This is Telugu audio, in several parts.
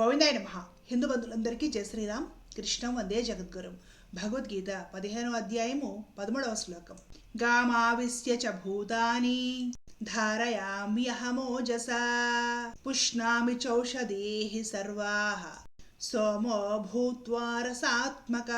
గోవిందాయ నమ హిందూ బంధులందరికీ జయ శ్రీరామ్. కృష్ణం వందే జగద్గురు. భగవద్గీత పదిహేనవ అధ్యాయము పదమూడవ శ్లోకం. గామావిశ్య చ భూతాని. ధారయామ్యహమోజసా పుష్ణామి చౌషధీః సర్వాహ సోమో భూత్వా రసాత్మక.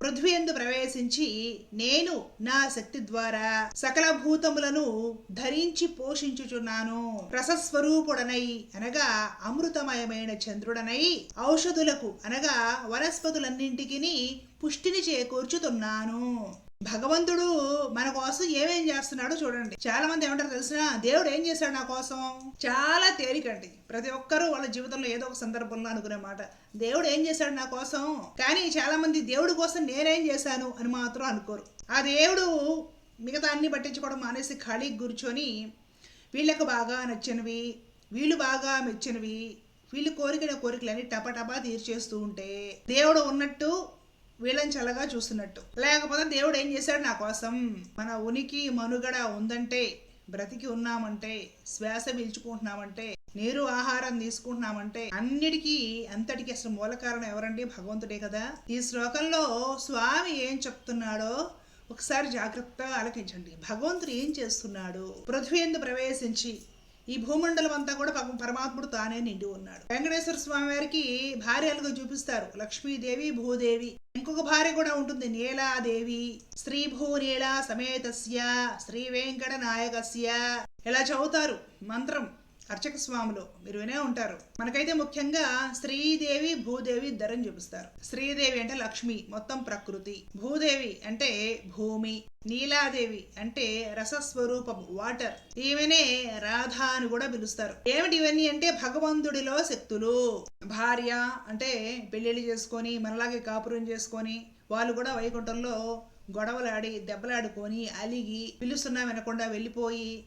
పృథ్వీ ఎందు ప్రవేశించి నేను నా శక్తి ద్వారా సకల భూతములను ధరించి పోషించుచున్నాను. రసస్వరూపుడనై అనగా అమృతమయమైన చంద్రుడనై ఔషధులకు అనగా వనస్పతులన్నింటికి పుష్టిని చేకూర్చుతున్నాను. భగవంతుడు మన కోసం ఏమేం చేస్తున్నాడో చూడండి. చాలా మంది ఏమంటారు తెలిసిన దేవుడు ఏం చేశాడు నా కోసం? చాలా తేలికండి ప్రతి ఒక్కరూ వాళ్ళ జీవితంలో ఏదో ఒక సందర్భంలో అనుకునే మాట. దేవుడు ఏం చేశాడు నా కోసం? కానీ చాలా మంది దేవుడి కోసం నేనేం చేశాను అని మాత్రం అనుకోరు. ఆ దేవుడు మిగతా అన్ని పట్టించుకోవడం మానేసి ఖాళీకి కూర్చొని వీళ్ళకు బాగా నచ్చినవి వీళ్ళు బాగా మెచ్చినవి వీళ్ళు కోరికల కోరికలన్నీ టపటపా తీర్చేస్తూ ఉంటే దేవుడు ఉన్నట్టు వీళ్ళని చల్లగా చూస్తున్నట్టు. లేకపోతే దేవుడు ఏం చేశాడు నా కోసం? మన ఉనికి మనుగడ ఉందంటే బ్రతికి ఉన్నామంటే శ్వాస పీల్చుకుంటున్నామంటే నీరు ఆహారం తీసుకుంటున్నామంటే అన్నిటికీ అంతటికి అసలు మూల కారణం ఎవరండి? భగవంతుడే కదా. ఈ శ్లోకంలో స్వామి ఏం చెప్తున్నాడో ఒకసారి జాగ్రత్తగా ఆలకించండి. భగవంతుడు ఏం చేస్తున్నాడు? పృథ్వీ ఎందు ప్రవేశించి ఈ భూమండలం అంతా కూడా పరమాత్ముడు తానే నిండి ఉన్నాడు. వెంకటేశ్వర స్వామి వారికి భార్యలుగా చూపిస్తారు. లక్ష్మీదేవి భూదేవి. ఇంకొక భార్య కూడా ఉంటుంది నీలాదేవి. శ్రీ భూనీల సమేతస్య శ్రీ వెంకట నాయకస్య ఇలా చదువుతారు మంత్రం. అర్చక స్వాములు మీరు వినే ఉంటారు. మనకైతే ముఖ్యంగా శ్రీదేవి భూదేవి ఇద్దరని చూపిస్తారు. శ్రీదేవి అంటే లక్ష్మి మొత్తం ప్రకృతి. భూదేవి అంటే భూమి. నీలాదేవి అంటే రసస్వరూపము వాటర్. ఈమెనే రాధ అని కూడా పిలుస్తారు. ఏమిటి ఇవన్నీ అంటే భగవంతుడిలో శక్తులు. భార్య అంటే పెళ్ళిళ్ళు చేసుకొని మనలాగే కాపురం చేసుకొని వాళ్ళు కూడా వైకుంఠంలో గొడవలాడి దెబ్బలాడుకొని అలిగి పిలుస్తున్నా వినకుండా వెళ్ళిపోయి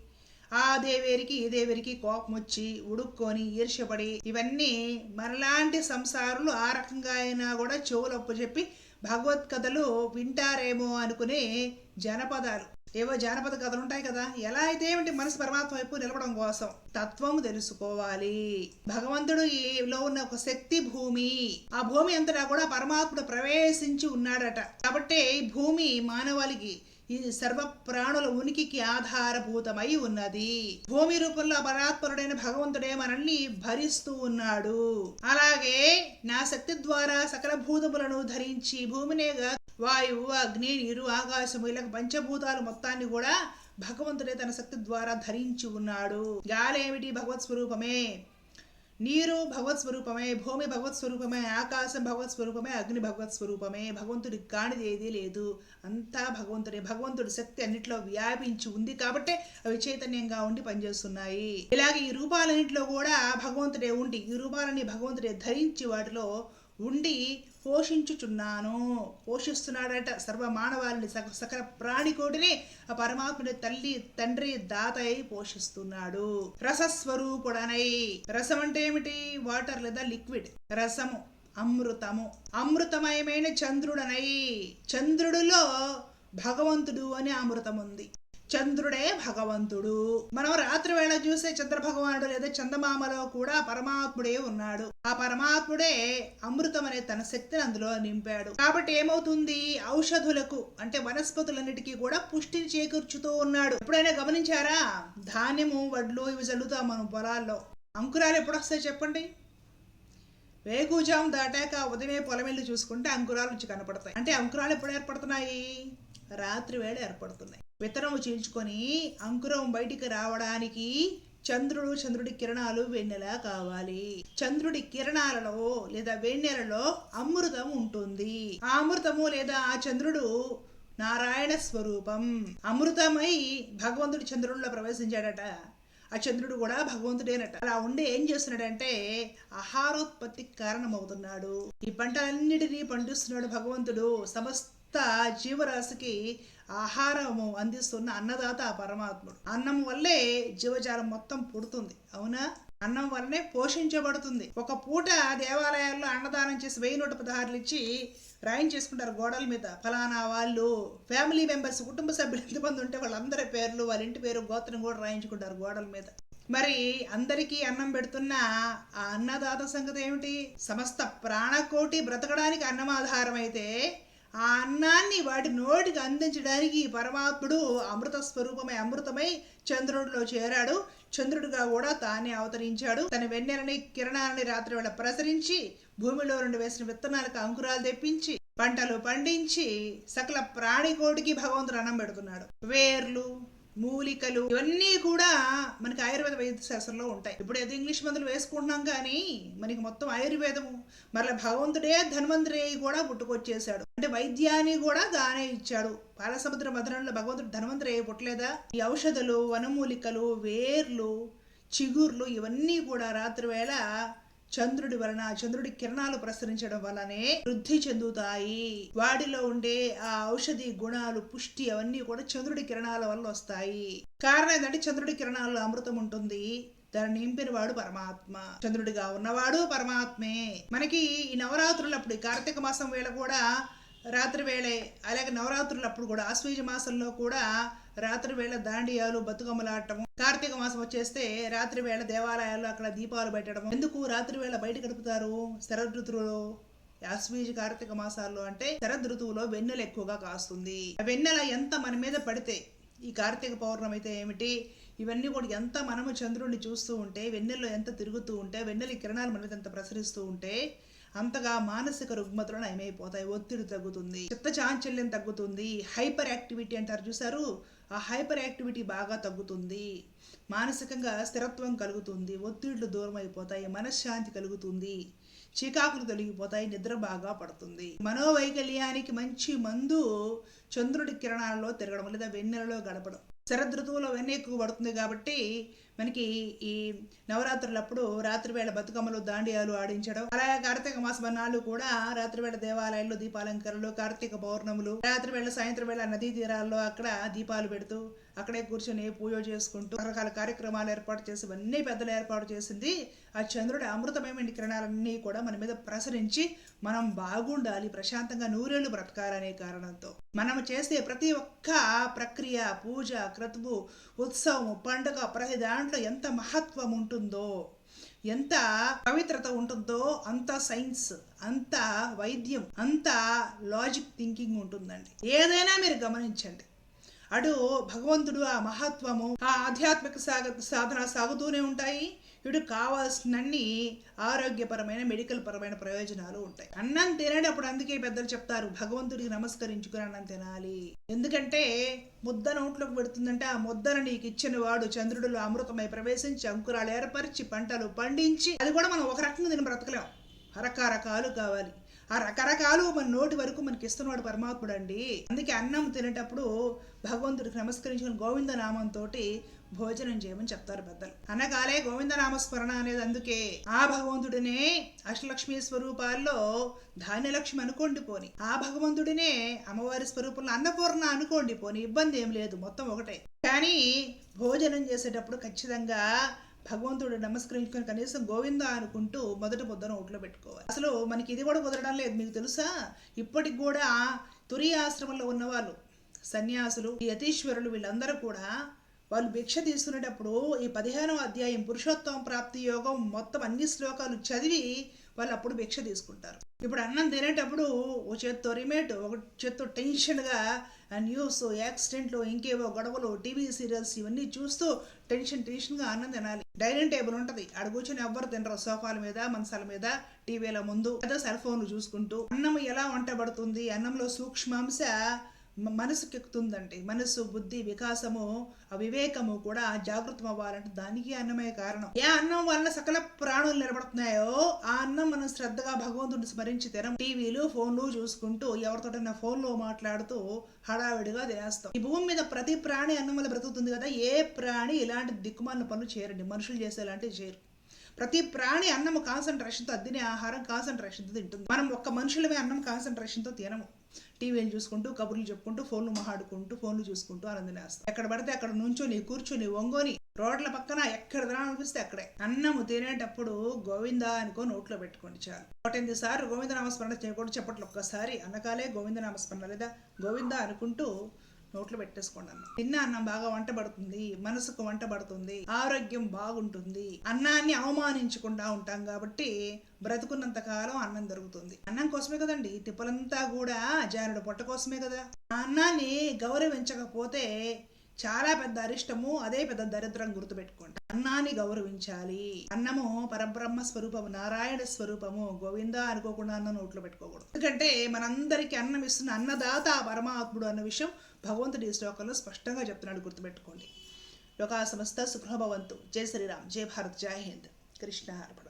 ఆ దేవేరికి ఈ దేవేరికి కోపం వచ్చి ఉడుక్కొని ఈర్ష్యపడి ఇవన్నీ మనలాంటి సంసారులు ఆ రకంగా అయినా కూడా చెవులొప్పు చెప్పి భగవత్ కథలు వింటారేమో అనుకునే జనపదాలు. ఏవో జానపద కథలు ఉంటాయి కదా ఎలా అయితే ఏమిటి మనసు పరమాత్మ వైపు నిలవడం కోసం తత్వము తెలుసుకోవాలి. భగవంతుడు ఈలో ఉన్న ఒక శక్తి భూమి ఆ భూమి అంతటా కూడా పరమాత్ముడు ప్రవేశించి ఉన్నాడట. కాబట్టి భూమి మానవాళికి ఇది సర్వ ప్రాణుల ఉనికికి ఆధారభూతమై ఉన్నది. భూమి రూపంలో పరాత్పరుడైన భగవంతుడే మనల్ని భరిస్తూ ఉన్నాడు. అలాగే నా శక్తి ద్వారా సకల భూతములను ధరించి భూమినేగా వాయువు అగ్ని నీరు ఆకాశము ఇలా పంచభూతాలు మొత్తాన్ని కూడా భగవంతుడే తన శక్తి ద్వారా ధరించి ఉన్నాడు. గాలేమిటి భగవత్ స్వరూపమే. నీరు భగవత్ స్వరూపమే భూమి భగవత్ స్వరూపమే ఆకాశం భగవత్ స్వరూపమే అగ్ని భగవత్ స్వరూపమే భగవంతుడి కానిది ఏదీ లేదు. అంతా భగవంతుడే. భగవంతుడి శక్తి అన్నింటిలో వ్యాపించి ఉంది కాబట్టే అవి చైతన్యంగా ఉండి పనిచేస్తున్నాయి. ఇలాగే ఈ రూపాలన్నింటిలో కూడా భగవంతుడే ఉండి ఈ రూపాలని భగవంతుడే ధరించి వాటిలో ఉండి పోషించుచున్నాను. పోషిస్తున్నాడట సర్వ మానవాళ్ళని సక- సకల ప్రాణికోటిని ఆ పరమాత్ముడి తల్లి తండ్రి దాత అయి పోషిస్తున్నాడు. రసస్వరూపుడనై. రసం అంటే ఏమిటి? వాటర్ లేదా లిక్విడ్. రసము అమృతము. అమృతమయమైన చంద్రుడనై. చంద్రుడిలో భగవంతుడు అనే అమృతం ఉంది చంద్రుడే భగవంతుడు. మనం రాత్రి వేళ చూసే చంద్ర భగవానుడు లేదా చందమామలో కూడా పరమాత్ముడే ఉన్నాడు. ఆ పరమాత్ముడే అమృతం అనే తన శక్తిని అందులో నింపాడు. కాబట్టి ఏమవుతుంది? ఔషధులకు అంటే వనస్పతులన్నిటికీ కూడా పుష్టిని చేకూర్చుతూ ఉన్నాడు. ఎప్పుడైనా గమనించారా? ధాన్యము వడ్లు ఇవి చల్లుతాం మనం పొలాల్లో. అంకురాలు ఎప్పుడు వస్తాయి చెప్పండి? వేగుజాం దాటాక ఉదయమే పొలం వెళ్ళి చూసుకుంటే అంకురాలు నుంచి కనపడతాయి. అంటే అంకురాలు ఎప్పుడు ఏర్పడుతున్నాయి? రాత్రి వేళ ఏర్పడుతున్నాయి. విత్తనము చీల్చుకొని అంకురం బయటికి రావడానికి చంద్రుడు చంద్రుడి కిరణాలు వెన్నెల కావాలి. చంద్రుడి కిరణాలలో లేదా వెన్నెలలో అమృతం ఉంటుంది. ఆ అమృతము లేదా ఆ చంద్రుడు నారాయణ స్వరూపం. అమృతమై భగవంతుడు చంద్రుడిలో ప్రవేశించాడట. ఆ చంద్రుడు కూడా భగవంతుడేనట. అలా ఉండి ఏం చేస్తున్నాడంటే ఆహారోత్పత్తికి కారణమవుతున్నాడు. ఈ పంటలన్నిటినీ పండిస్తున్నాడు భగవంతుడు. సమస్త జీవరాశికి ఆహారము అందిస్తున్న అన్నదాత ఆ పరమాత్ముడు. అన్నం వల్లే జీవజాలం మొత్తం పుడుతుంది. అవునా? అన్నం వల్లనే పోషించబడుతుంది. ఒక పూట దేవాలయాల్లో అన్నదానం చేసి వెయ్యి నూట పదహారులు ఇచ్చి రాయించేసుకుంటారు గోడల మీద. ఫలానా వాళ్ళు ఫ్యామిలీ మెంబర్స్ కుటుంబ సభ్యులు ఎంతమంది ఉంటే వాళ్ళందరి పేర్లు వాళ్ళ ఇంటి పేరు గోత్రం కూడా రాయించుకుంటారు గోడల మీద. మరి అందరికీ అన్నం పెడుతున్న ఆ అన్నదాత సంగతి ఏమిటి? సమస్త ప్రాణకోటి బ్రతకడానికి అన్నమాధారం అయితే ఆ అన్నాన్ని వాటి నోటికి అందించడానికి పరమాత్ముడు అమృత స్వరూపమై అమృతమై చంద్రుడిలో చేరాడు. చంద్రుడిగా కూడా తానే అవతరించాడు. తన వెన్నెలని కిరణాలని రాత్రి వేళ ప్రసరించి భూమిలో నుండి వేసిన విత్తనాలకు అంకురాలు తెప్పించి పంటలు పండించి సకల ప్రాణికోటికి భగవంతుడు అన్నం పెడుతున్నాడు. వేర్లు మూలికలు ఇవన్నీ కూడా మనకి ఆయుర్వేద వైద్య శాస్త్రంలో ఉంటాయి. ఇప్పుడు ఏదో ఇంగ్లీష్ మందులు వేసుకుంటున్నాం కానీ మనకి మొత్తం ఆయుర్వేదము. మరలా భగవంతుడే ధన్వంతరే కూడా పుట్టుకొచ్చేసాడు. అంటే వైద్యాన్ని కూడా దానే ఇచ్చాడు. పాలసముద్ర మధురంలో భగవంతుడు ధన్వంతరే పుట్టలేదా? ఈ ఔషధలు వనమూలికలు వేర్లు చిగుర్లు ఇవన్నీ కూడా రాత్రి వేళ చంద్రుడి వలన చంద్రుడి కిరణాలు ప్రసరించడం వలనే వృద్ధి చెందుతాయి. వాడిలో ఉండే ఆ ఔషధి గుణాలు పుష్టి అవన్నీ కూడా చంద్రుడి కిరణాల వల్ల వస్తాయి. కారణం ఏంటంటే చంద్రుడి కిరణాల్లో అమృతం ఉంటుంది. దాన్ని నింపిన వాడు పరమాత్మ. చంద్రుడిగా ఉన్నవాడు పరమాత్మే. మనకి ఈ నవరాత్రులప్పుడు కార్తీక మాసం వేళ కూడా రాత్రి వేళే అలాగే నవరాత్రులప్పుడు కూడా ఆశ్వీజ మాసంలో కూడా రాత్రి వేళ దాండియాలు బతుకమ్మలాడటం కార్తీక మాసం వచ్చేస్తే రాత్రి వేళ దేవాలయాల్లో అక్కడ దీపాలు పెట్టడం ఎందుకు రాత్రి వేళ బయట గడుపుతారు? శరదృతువులో ఆశ్వీజ కార్తీక మాసాల్లో అంటే శరదృతువులో వెన్నెల ఎక్కువగా కాస్తుంది. ఆ వెన్నెల ఎంత మన మీద పడితే ఈ కార్తీక పౌర్ణమి అయితే ఏమిటి? ఇవన్నీ కూడా ఎంత మనము చంద్రుడిని చూస్తూ ఉంటే వెన్నెల్లో ఎంత తిరుగుతూ ఉంటే వెన్నెల కిరణాలు మన మీద ఎంత ప్రసరిస్తూ ఉంటే అంతగా మానసిక రుగ్మతలు నయమైపోతాయి ఒత్తిడి తగ్గుతుంది. చిత్త చాంచల్యం తగ్గుతుంది. హైపర్ యాక్టివిటీ అంటారు చూసారు ఆ హైపర్ యాక్టివిటీ బాగా తగ్గుతుంది. మానసికంగా స్థిరత్వం కలుగుతుంది. ఒత్తిళ్ళు దూరం అయిపోతాయి. మనశ్శాంతి కలుగుతుంది. చికాకులు తొలగిపోతాయి. నిద్ర బాగా పడుతుంది. మనోవైకల్యానికి మంచి మందు చంద్రుడి కిరణాలలో తిరగడం లేదా వెన్నెలలో గడపడం. శరదృతువులో వెన్న ఎక్కువ పడుతుంది కాబట్టి మనకి ఈ నవరాత్రులప్పుడు రాత్రివేళ బతుకమ్మలు దాండియాలు ఆడించడం అలాగే కార్తీక మాసమన్నాళ్ళు కూడా రాత్రివేళ దేవాలయాల్లో దీపాలంకరణలు కార్తీక పౌర్ణములు రాత్రివేళ సాయంత్రం వేళ నదీ తీరాల్లో అక్కడ దీపాలు పెడుతూ అక్కడే కూర్చొని పూజ చేసుకుంటూ రకరకాల కార్యక్రమాలు ఏర్పాటు చేసి ఇవన్నీ పెద్దలు ఏర్పాటు చేసింది. ఆ చంద్రుడి అమృతమైన కిరణాలన్నీ కూడా మన మీద ప్రసరించి మనం బాగుండాలి ప్రశాంతంగా నూరేళ్ళు బ్రతకాలనే కారణంతో. మనం చేసే ప్రతి ఒక్క ప్రక్రియ పూజ క్రతువు ఉత్సవం పండుగ ప్రతి దాంట్లో ఎంత మహత్వం ఉంటుందో ఎంత పవిత్రత ఉంటుందో అంత సైన్స్ అంత వైద్యం అంత లాజిక్ థింకింగ్ ఉంటుందండి. ఏదైనా మీరు గమనించండి. అటు భగవంతుడు ఆ మహత్వము ఆ ఆధ్యాత్మిక సాగ సాధన సాగుతూనే ఉంటాయి. ఇటు కావాల్సినన్ని ఆరోగ్యపరమైన మెడికల్ పరమైన ప్రయోజనాలు ఉంటాయి. అన్నం తినేటప్పుడు అందుకే పెద్దలు చెప్తారు భగవంతుడికి నమస్కరించుకుని అన్నం తినాలి. ఎందుకంటే ముద్ద నోట్లోకి పెడుతుందంటే ఆ ముద్దను నీకు ఇచ్చిన వాడు చంద్రుడిలో అమృతమై ప్రవేశించి అంకురాలు ఏర్పరిచి పంటలు పండించి అది కూడా మనం ఒక రకంగా తిని బ్రతకలేం. రకరకాలు కావాలి. ఆ రకరకాలు మన నోటి వరకు మనకి ఇస్తున్నవాడు పరమాత్ముడు అండి అందుకే అన్నం తినేటప్పుడు భగవంతుడికి నమస్కరించుకుని గోవిందనామంతో భోజనం చేయమని చెప్తారు పెద్దలు. అనగాలే గోవిందనామ స్మరణ అనేది అందుకే ఆ భగవంతుడినే అష్టలక్ష్మి స్వరూపాల్లో ధాన్యలక్ష్మి అనుకోండి పోని ఆ భగవంతుడినే అమ్మవారి స్వరూపంలో అన్నపూర్ణ అనుకోండి పోని ఇబ్బంది ఏం లేదు మొత్తం ఒకటే. కానీ భోజనం చేసేటప్పుడు ఖచ్చితంగా భగవంతుడు నమస్కరించుకొని కనీసం గోవింద అనుకుంటూ మొదట ముద్దను ఒట్లో పెట్టుకోవాలి. అసలు మనకి ఇది కూడా కుదరడం లేదు. మీకు తెలుసా? ఇప్పటికి కూడా తురి ఆశ్రమంలో ఉన్నవాళ్ళు సన్యాసులు యతీశ్వరులు వీళ్ళందరూ కూడా వాళ్ళు భిక్ష తీసుకునేటప్పుడు ఈ పదిహేనవ అధ్యాయం పురుషోత్తమ ప్రాప్తి యోగం మొత్తం అన్ని శ్లోకాలు చదివి వాళ్ళు అప్పుడు భిక్ష తీసుకుంటారు. ఇప్పుడు అన్నం తినేటప్పుడు ఓ చేత్తో రిమేట్ ఒక చేత్తో టెన్షన్గా న్యూస్ యాక్సిడెంట్లు ఇంకేవో గొడవలు టీవీ సీరియల్స్ ఇవన్నీ చూస్తూ టెన్షన్ టెన్షన్గా అన్నం తినాలి. డైనింగ్ టేబుల్ ఉంటుంది. ఆడ కూర్చొని ఎవ్వరు తినరు. సోఫాల మీద మంచాల మీద టీవీల ముందు లేదా సెల్ ఫోన్లు చూసుకుంటూ. అన్నం ఎలా వంటబడుతుంది అన్నంలో సూక్ష్మాంశ మనసుకెక్కుతుందండి. మనసు బుద్ధి వికాసము వివేకము కూడా జాగృతం అవ్వాలంటే దానికి అన్నమే కారణం. ఏ అన్నం వలన సకల ప్రాణులు నిలబడుతున్నాయో ఆ అన్నం మనం శ్రద్ధగా భగవంతుడిని స్మరించి తినం టీవీలు ఫోన్లు చూసుకుంటూ ఎవరితోటైనా ఫోన్లో మాట్లాడుతూ హడావిడిగా తినేస్తాం. ఈ భూమి మీద ప్రతి ప్రాణి అన్నం వల్ల బ్రతుకుతుంది కదా ఏ ప్రాణి ఇలాంటి దిక్కుమాలిన పనులు చేయరండి. మనుషులు చేసేలాంటివి చేయరు. ప్రతి ప్రాణి అన్నం కాన్సన్ట్రేషన్తో అద్దిన ఆహారం కాన్సన్ట్రేషన్తో తింటుంది. మనం ఒక్క మనుషులమే అన్నం కాన్సన్ట్రేషన్తో తినము. టీవీలు చూసుకుంటూ కబుర్లు చెప్పుకుంటూ ఫోన్లు మహాడుకుంటూ ఫోన్లు చూసుకుంటూ ఆనందనేస్తాం ఎక్కడ పడితే అక్కడ నుంచొని కూర్చొని వంగోని రోడ్ల పక్కన ఎక్కడ తినాలనిపిస్తే అక్కడే. అన్నము తినేటప్పుడు గోవింద అనుకో నోట్లో పెట్టుకోండి చాలు. ఒకటెనిమిది సార్లు గోవింద నామస్మరణ చేయకూడదు చెప్పట్లు ఒక్కసారి అన్నకాలే గోవింద నామస్మరణ లేదా గోవింద అనుకుంటూ నోట్లో పెట్టేసుకోండి అన్నం. తిన్న అన్నం బాగా వంట పడుతుంది మనసుకు వంట పడుతుంది ఆరోగ్యం బాగుంటుంది అన్నాన్ని అవమానించకుండా ఉంటాం కాబట్టి బ్రతుకున్నంత కాలం అన్నం దొరుకుతుంది. అన్నం కోసమే కదండి తిప్పలంతా కూడా జారుడు పొట్ట కోసమే కదా. అన్నాన్ని గౌరవించకపోతే చాలా పెద్ద అరిష్టము అదే పెద్ద దరిద్రం గుర్తుపెట్టుకోండి. అన్నాన్ని గౌరవించాలి. అన్నము పరబ్రహ్మ స్వరూపము నారాయణ స్వరూపము గోవింద అనుకోకుండా అన్న నోట్లో పెట్టుకోకూడదు. ఎందుకంటే మనందరికీ అన్నం ఇస్తున్న అన్నదాత పరమాత్ముడు అన్న విషయం భగవంతుడి ఈ శ్లోకంలో స్పష్టంగా చెప్తున్నాడు గుర్తుపెట్టుకోండి. లోకా సమస్త సుఖభవంతు. జై శ్రీరామ్. జై భారత్. జై హింద్. కృష్ణ అర్పణ